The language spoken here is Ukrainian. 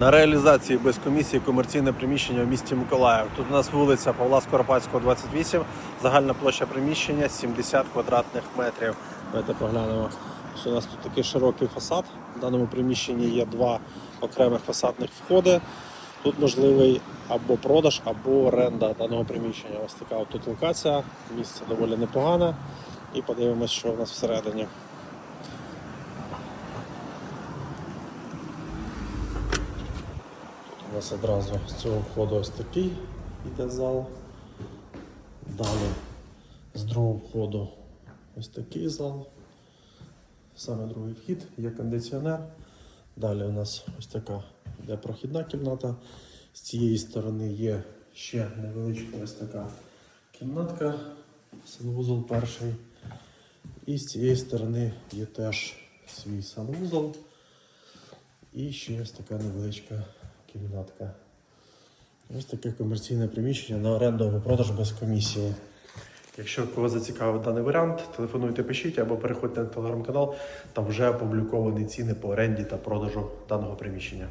На реалізації без комісії комерційне приміщення в місті Миколаїв. Тут у нас вулиця Павла Скоропадського, 28, загальна площа приміщення 70 квадратних метрів. Давайте поглянемо. Що у нас тут такий широкий фасад. В даному приміщенні є два окремих фасадних входи. Тут можливий або продаж, або оренда даного приміщення. Ось така тут локація. Місце доволі непогане. І подивимось, що у нас всередині. У нас одразу з цього входу ось такий іде зал. Далі з другого входу ось такий зал. Саме другий вхід, є кондиціонер. Далі у нас ось така йде прохідна кімната. З цієї сторони є ще невеличка ось така кімнатка, санвузол перший. І з цієї сторони є теж свій санвузол. І ще ось така невеличка кімнатка. Ось таке комерційне приміщення на оренду або продаж без комісії. Якщо кого зацікавив даний варіант, телефонуйте, пишіть або переходьте на телеграм-канал. Там вже опубліковані ціни по оренді та продажу даного приміщення.